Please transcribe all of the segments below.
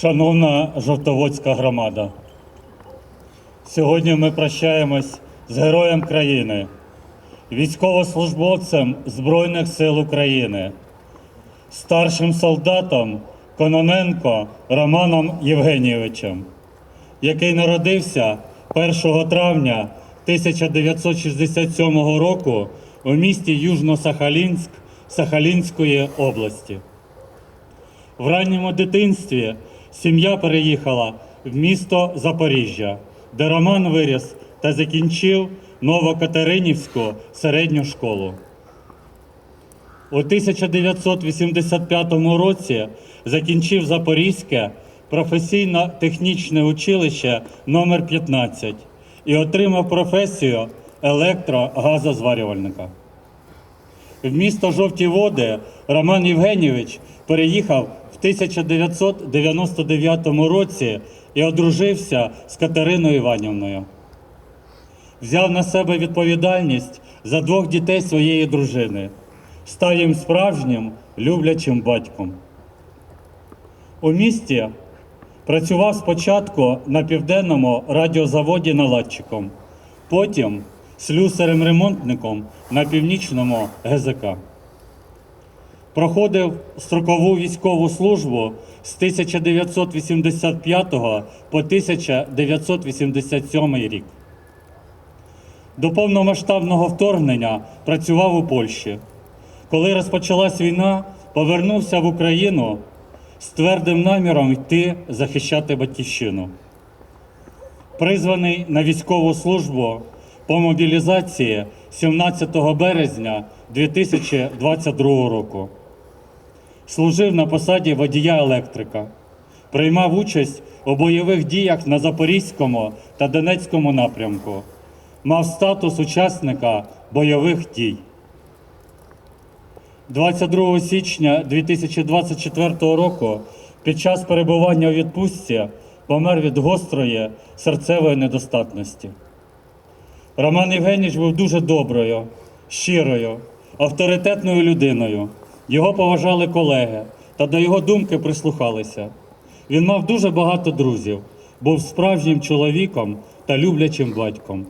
Шановна Жовтоводська громада, сьогодні ми прощаємось з героєм країни, військовослужбовцем Збройних сил України, старшим солдатом Кононенко Романом Євгенійовичем, який народився 1 травня 1967 року у місті Южно-Сахалінськ Сахалінської області. В ранньому дитинстві сім'я переїхала в місто Запоріжжя, де Роман виріс та закінчив Новокатеринівську середню школу. У 1985 році закінчив Запорізьке професійно-технічне училище номер 15 і отримав професію електрогазозварювальника. В місто Жовті Води Роман Євгенійович переїхав в 1999 році і одружився з Катериною Іванівною. Взяв на себе відповідальність за двох дітей своєї дружини, став їм справжнім люблячим батьком. У місті працював спочатку на південному радіозаводі наладчиком, потім слюсарем-ремонтником на північному ГЗК. Проходив строкову військову службу з 1985 по 1987 рік. До повномасштабного вторгнення працював у Польщі. Коли розпочалась війна, повернувся в Україну з твердим наміром йти захищати батьківщину. Призваний на військову службу по мобілізації 17 березня 2022 року. Служив на посаді водія електрика, приймав участь у бойових діях на Запорізькому та Донецькому напрямку, мав статус учасника бойових дій. 22 січня 2024 року під час перебування у відпустці помер від гострої серцевої недостатності. Роман Євгенійович був дуже доброю, щирою, авторитетною людиною. Його поважали колеги та до його думки прислухалися. Він мав дуже багато друзів, був справжнім чоловіком та люблячим батьком.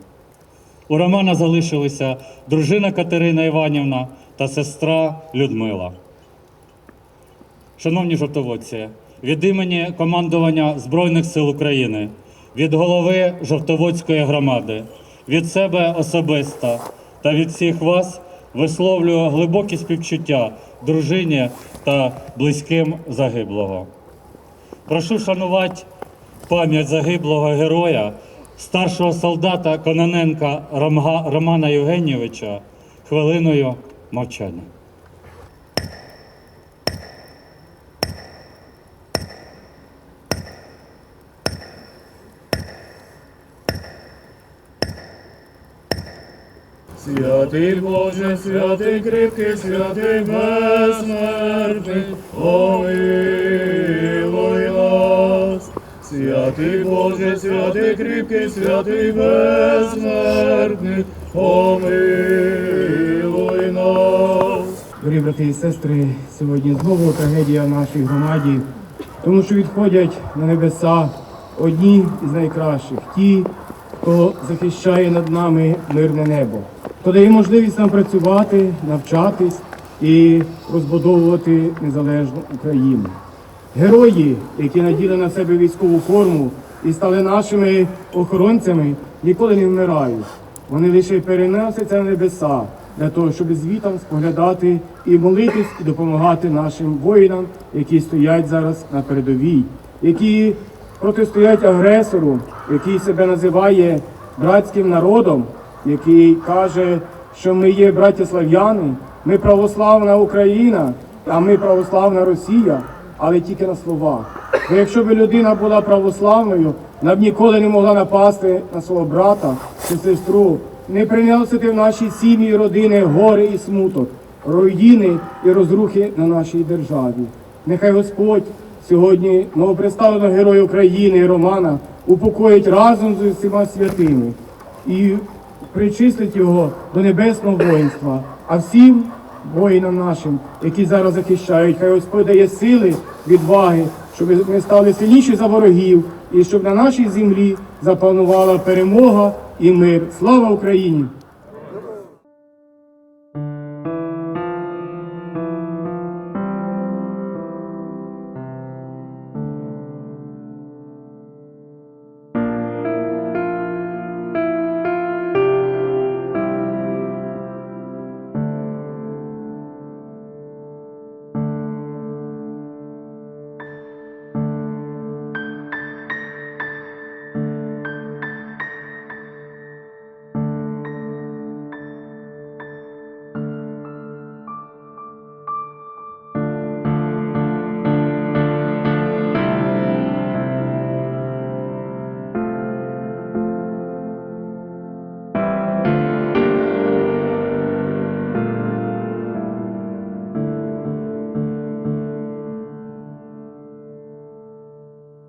У Романа залишилися дружина Катерина Іванівна та сестра Людмила. Шановні жовтоводці, від імені командування Збройних сил України, від голови Жовтоводської громади, від себе особисто та від всіх вас висловлюю глибокі співчуття дружині та близьким загиблого. Прошу шанувати пам'ять загиблого героя, старшого солдата Кононенка Романа Євгенійовича хвилиною мовчання. Святий Боже, святий кріпкий, святий безсмертний, помилуй нас. Святий Боже, святий кріпкий, святий безсмертний, помилуй нас. Дорогі брати і сестри, сьогодні знову трагедія в нашій громаді, тому що відходять на небеса одні із найкращих, ті, хто захищає над нами мирне небо, хто дає можливість нам працювати, навчатись і розбудовувати незалежну Україну. Герої, які наділи на себе військову форму і стали нашими охоронцями, ніколи не вмирають. Вони лише переносяться на небеса для того, щоб звітом споглядати і молитись, і допомагати нашим воїнам, які стоять зараз на передовій, які протистоять агресору, який себе називає братським народом, який каже, що ми є браття слав'яни, ми православна Україна, а ми православна Росія, але тільки на словах. Бо якщо б людина була православною, вона б ніколи не могла напасти на свого брата чи сестру, не приносити в наші сім'ї і родини гори і смуток, руїни і розрухи на нашій державі. Нехай Господь сьогодні новоприставленого героя України Романа упокоїть разом з усіма святими і причислить його до небесного воїнства, а всім воїнам нашим, які зараз захищають, хай Господь дає сили, відваги щоб ми стали сильніші за ворогів і щоб на нашій землі запанувала перемога і мир. Слава Україні!